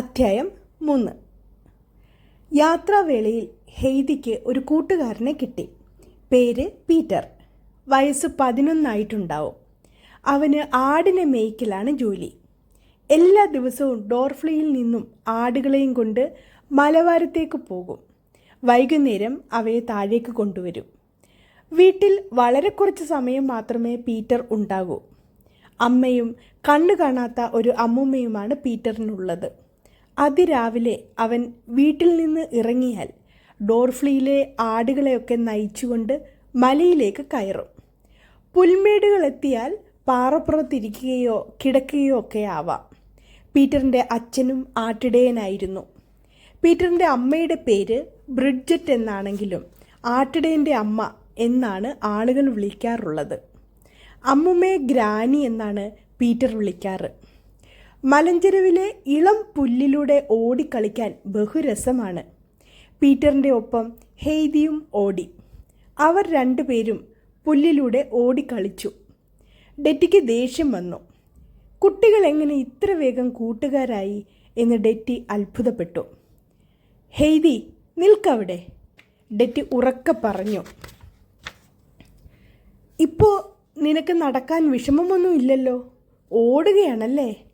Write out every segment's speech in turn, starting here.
അധ്യായം മൂന്ന്. യാത്രാവേളയിൽ ഹെയ്ദിക്ക് ഒരു കൂട്ടുകാരനെ കിട്ടി. പേര് പീറ്റർ. വയസ്സ് പതിനൊന്നായിട്ടുണ്ടാവും. അവന് ആടിനെ മേയ്ക്കലാണ് ജോലി. എല്ലാ ദിവസവും ഡോർഫ്ലിയിൽ നിന്നും ആടുകളെയും കൊണ്ട് മലവാരത്തേക്ക് പോകും. വൈകുന്നേരം അവയെ താഴേക്ക് കൊണ്ടുവരും. വീട്ടിൽ വളരെ കുറച്ച് സമയം മാത്രമേ പീറ്റർ ഉണ്ടാകൂ. അമ്മയും കണ്ണു കാണാത്ത ഒരു അമ്മൂമ്മയുമാണ് പീറ്ററിനുള്ളത്. അതിരാവിലെ അവൻ വീട്ടിൽ നിന്ന് ഇറങ്ങിയാൽ ഡോർഫ്ലിയിലെ ആടുകളെയൊക്കെ നയിച്ചുകൊണ്ട് മലയിലേക്ക് കയറും. പുൽമേടുകളെത്തിയാൽ പാറപ്പുറത്തിരിക്കുകയോ കിടക്കുകയോ ഒക്കെ ആവാം. പീറ്ററിന്റെ അച്ഛനും ആട്ടിടയനായിരുന്നു. പീറ്ററിന്റെ അമ്മയുടെ പേര് ബ്രിഡ്ജറ്റ് എന്നാണെങ്കിലും ആട്ടിടയന്റെ അമ്മ എന്നാണ് ആളുകൾ വിളിക്കാറുള്ളത്. അമ്മുമേ ഗ്രാനി എന്നാണ് പീറ്റർ വിളിക്കാറ്. മലഞ്ചെരുവിലെ ഇളം പുല്ലിലൂടെ ഓടിക്കളിക്കാൻ ബഹുരസമാണ്. പീറ്ററിന്റെ ഒപ്പം ഹെയ്തിയും ഓടി. അവർ രണ്ടുപേരും പുല്ലിലൂടെ ഓടിക്കളിച്ചു. ഡെറ്റിക്ക് ദേഷ്യം വന്നു. കുട്ടികൾ എങ്ങനെ ഇത്ര വേഗം കൂട്ടുകാരായി എന്ന് ഡെറ്റി അത്ഭുതപ്പെട്ടു. ഹെയ്തി നിൽക്കവിടെ. ഡെറ്റി ഉറക്കെ പറഞ്ഞു. ഇപ്പോൾ നിനക്ക് നടക്കാൻ വിഷമമൊന്നുമില്ലല്ലോ? ഓടുകയാണല്ലേ?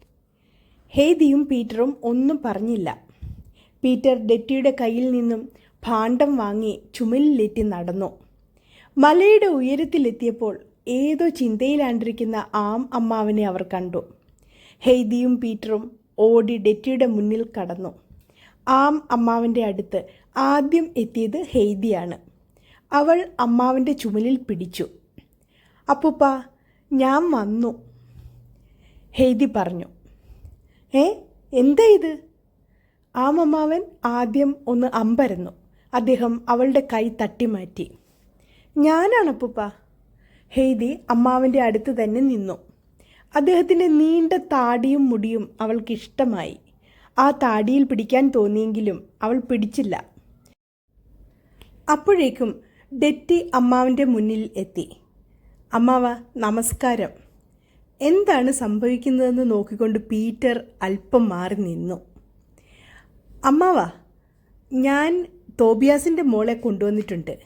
ഹെയ്തിയും പീറ്ററും ഒന്നും പറഞ്ഞില്ല. പീറ്റർ ഡെറ്റിയുടെ കയ്യിൽ നിന്നും ഭാണ്ഡം വാങ്ങി ചുമലിലേറ്റി നടന്നു. മലയുടെ ഉയരത്തിലെത്തിയപ്പോൾ ഏതോ ചിന്തയിലാണ്ടിരിക്കുന്ന ആം അമ്മാവനെ അവർ കണ്ടു. ഹെയ്ദിയും പീറ്ററും ഓടി ഡെറ്റിയുടെ മുന്നിൽ കടന്നു. ആം അമ്മാവന്റെ അടുത്ത് ആദ്യം എത്തിയത് ഹെയ്ദിയാണ് അവൾ അമ്മാവന്റെ ചുമലിൽ പിടിച്ചു. അപ്പൂപ്പ ഞാൻ വന്നു ഹെയ്ദി പറഞ്ഞു. ഏ? എന്താ ഇത്? ആമമ്മാവൻ ആദ്യം ഒന്ന് അമ്പരന്നു. അദ്ദേഹം അവളുടെ കൈ തട്ടിമാറ്റി. ഞാനാണ് അപ്പൂപ്പ. ഹെയ്തി അമ്മാവന്റെ അടുത്ത് തന്നെ നിന്നു. അദ്ദേഹത്തിന്റെ നീണ്ട താടിയും മുടിയും അവൾക്കിഷ്ടമായി ആ താടിയിൽ പിടിക്കാൻ തോന്നിയെങ്കിലും അവൾ പിടിച്ചില്ല. അപ്പോഴേക്കും ഡെറ്റി അമ്മാവന്റെ മുന്നിൽ എത്തി. അമ്മാവ നമസ്കാരം. എന്താണ് സംഭവിക്കുന്നതെന്ന് നോക്കിക്കൊണ്ട് പീറ്റർ അല്പം മാറി നിന്നു. അമ്മാവ ഞാൻ തോബിയാസിന്റെ മോളെ കൊണ്ടുവന്നിട്ടുണ്ട്.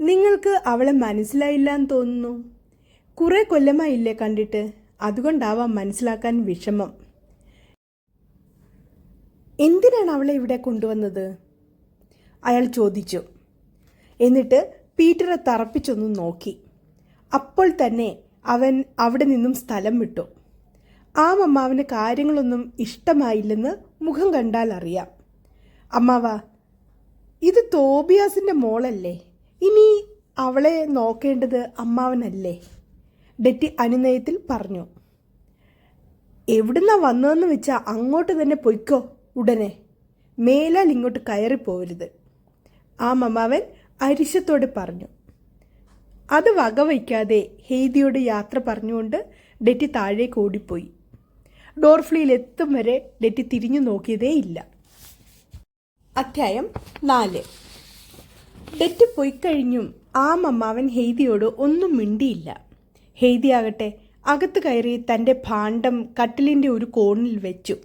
നിങ്ങൾക്ക് അവളെ മനസ്സിലായില്ല എന്ന് തോന്നുന്നു. കുറേ കൊല്ലമായില്ലേ കണ്ടിട്ട് അതുകൊണ്ടാവാം മനസ്സിലാക്കാൻ വിഷമം. എന്തിനാണ് അവളെ ഇവിടെ കൊണ്ടുവന്നത്? അയാൾ ചോദിച്ചു. എന്നിട്ട് പീറ്ററെ തറപ്പിച്ചൊന്ന് നോക്കി. അപ്പോൾ തന്നെ അവൻ അവിടെ നിന്നും സ്ഥലം വിട്ടു. ആ അമ്മാവന് കാര്യങ്ങളൊന്നും ഇഷ്ടമായില്ലെന്ന് മുഖം കണ്ടാൽ അറിയാം. അമ്മാവ ഇത് തോബിയാസിന്റെ മോളല്ലേ? ഇനി അവളെ നോക്കേണ്ടത് അമ്മാവനല്ലേ? ഡെറ്റി അനുനയത്തിൽ പറഞ്ഞു. എവിടുന്നാ വന്നതെന്ന് വെച്ചാൽ അങ്ങോട്ട് തന്നെ പൊയ്ക്കോ ഉടനെ. മേലാൽ ഇങ്ങോട്ട് കയറിപ്പോരുത് ആ മമ്മാവൻ അരിശത്തോടെ പറഞ്ഞു. അത് വകവയ്ക്കാതെ ഹെയ്തിയോട് യാത്ര പറഞ്ഞുകൊണ്ട് ഡെറ്റി താഴേക്ക് ഓടിപ്പോയി ഡോർഫ്ലിയിൽ എത്തും വരെ ഡെറ്റി തിരിഞ്ഞു നോക്കിയതേയില്ല. അധ്യായം നാല്. ഡെറ്റി പോയിക്കഴിഞ്ഞും ആ മമ്മാവൻ ഹെയ്ദിയോട് ഒന്നും മിണ്ടിയില്ല. ഹെയ്ദിയാകട്ടെ അകത്ത് കയറി തന്റെ ഭാണ്ഡം കട്ടിലിന്റെ ഒരു കോണിൽ വെച്ചു.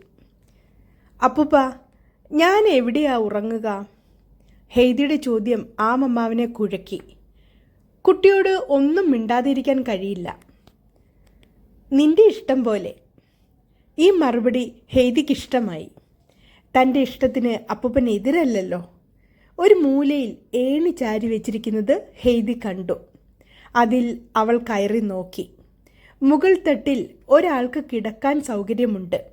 അപ്പൂപ്പ ഞാൻ എവിടെയാ ഉറങ്ങുക? ഹെയ്ദിയുടെ ചോദ്യം ആ മമ്മാവിനെ കുഴക്കി. കുട്ടിയോട് ഒന്നും മിണ്ടാതിരിക്കാൻ കഴിയില്ല. നിന്റെ ഇഷ്ടം പോലെ. ഈ മറുപടി ഹെയ്ദിക്ക് ഇഷ്ടമായി. തന്റെ ഇഷ്ടത്തിന് അപ്പൂപ്പൻ എതിരല്ലല്ലോ. ഒരു മൂലയിൽ ഏണി ചാരി വെച്ചിരിക്കുന്നത് ഹെയ്തി കണ്ടു. അതിൽ അവൾ കയറി നോക്കി. മുകൾ തട്ടിൽ ഒരാൾക്ക് കിടക്കാൻ സൗകര്യമുണ്ട്.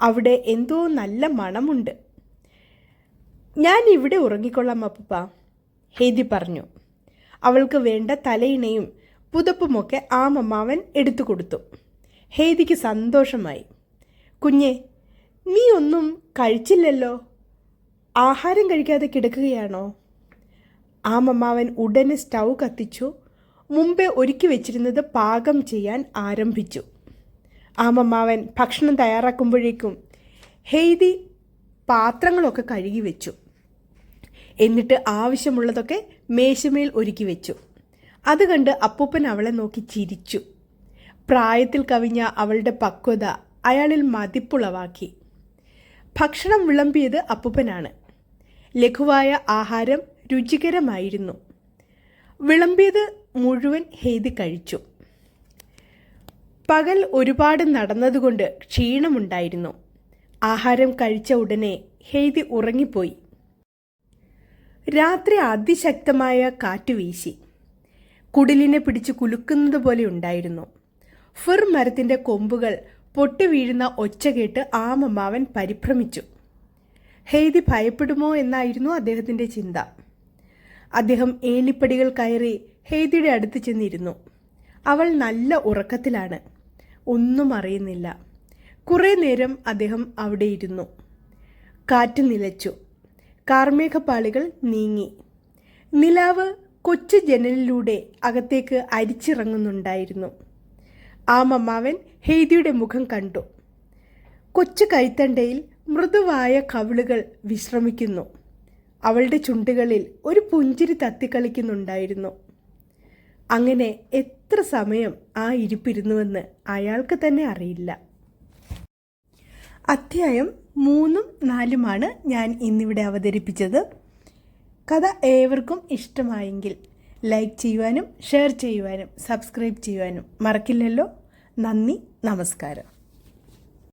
അവിടെ എന്തോ നല്ല മണമുണ്ട്. ഞാൻ ഇവിടെ ഉറങ്ങിക്കൊള്ളാം അപ്പൂപ്പ ഹെയ്തി പറഞ്ഞു. അവൾക്ക് വേണ്ട തലയിണയും പുതപ്പുമൊക്കെ ആ മമ്മാവൻ എടുത്തു കൊടുത്തു. ഹേദിക്ക് സന്തോഷമായി. കുഞ്ഞെ നീ ഒന്നും കഴിച്ചില്ലല്ലോ? ആഹാരം കഴിക്കാതെ കിടക്കുകയാണോ? ആ മമ്മാവൻ ഉടനെ സ്റ്റൗ കത്തിച്ചു മുമ്പേ ഒരുക്കി വെച്ചിരുന്നത് പാകം ചെയ്യാൻ ആരംഭിച്ചു. ആ മമ്മാവൻ ഭക്ഷണം തയ്യാറാക്കുമ്പോഴേക്കും ഹെയ്തി പാത്രങ്ങളൊക്കെ കഴുകി വെച്ചു. എന്നിട്ട് ആവശ്യമുള്ളതൊക്കെ മേശമേൽ ഒരുക്കി വെച്ചു. അത് കണ്ട് അപ്പൂപ്പൻ അവളെ നോക്കി ചിരിച്ചു. പ്രായത്തിൽ കവിഞ്ഞ അവളുടെ പക്വത അയാളിൽ മതിപ്പുളവാക്കി. ഭക്ഷണം വിളമ്പിയത് അപ്പൂപ്പനാണ്. ലഘുവായ ആഹാരം രുചികരമായിരുന്നു. വിളമ്പിയത് മുഴുവൻ ഹെയ്തി കഴിച്ചു. പകൽ ഒരുപാട് നടന്നതുകൊണ്ട് ക്ഷീണമുണ്ടായിരുന്നു. ആഹാരം കഴിച്ച ഉടനെ ഹെയ്തി ഉറങ്ങിപ്പോയി. രാത്രി അതിശക്തമായ കാറ്റ് വീശി. കുടിലിനെ പിടിച്ച് കുലുക്കുന്നത് പോലെ ഉണ്ടായിരുന്നു. ഫിർ മരത്തിന്റെ കൊമ്പുകൾ പൊട്ടി വീഴുന്ന ഒച്ച കേട്ട് ആമമാവൻ പരിഭ്രമിച്ചു. ഹെയ്തി ഭയപ്പെടുമോ എന്നായിരുന്നു അദ്ദേഹത്തിന്റെ ചിന്ത. അദ്ദേഹം ഏണിപ്പടികൾ കയറി ഹെയ്തിയുടെ അടുത്ത് ചെന്നിരുന്നു. അവൾ നല്ല ഉറക്കത്തിലാണ്. ഒന്നും അറിയുന്നില്ല. കുറേ നേരം അദ്ദേഹം അവിടെ ഇരുന്നു. കാറ്റ് നിലച്ചു. കാർമേഘപ്പാളികൾ നീങ്ങി. നിലാവ് കൊച്ചു ജനലിലൂടെ അകത്തേക്ക് അരിച്ചിറങ്ങുന്നുണ്ടായിരുന്നു. ആ മമ്മാവൻ ഹെയ്തിയുടെ മുഖം കണ്ടു. കൊച്ചു കൈത്തണ്ടയിൽ മൃദുവായ കവിളുകൾ വിശ്രമിക്കുന്നു. അവളുടെ ചുണ്ടുകളിൽ ഒരു പുഞ്ചിരി തത്തിക്കളിക്കുന്നുണ്ടായിരുന്നു അങ്ങനെ എത്ര സമയം ആ ഇരിപ്പിരുന്നുവെന്ന് അയാൾക്ക് തന്നെ അറിയില്ല. അധ്യായം മൂന്നും നാലുമാണ് ഞാൻ ഇന്നിവിടെ അവതരിപ്പിച്ചത്. കഥ ഏവർക്കും ഇഷ്ടമായെങ്കിൽ ലൈക്ക് ചെയ്യുവാനും ഷെയർ ചെയ്യുവാനും സബ്സ്ക്രൈബ് ചെയ്യുവാനും മറക്കില്ലല്ലോ. നന്ദി നമസ്കാരം.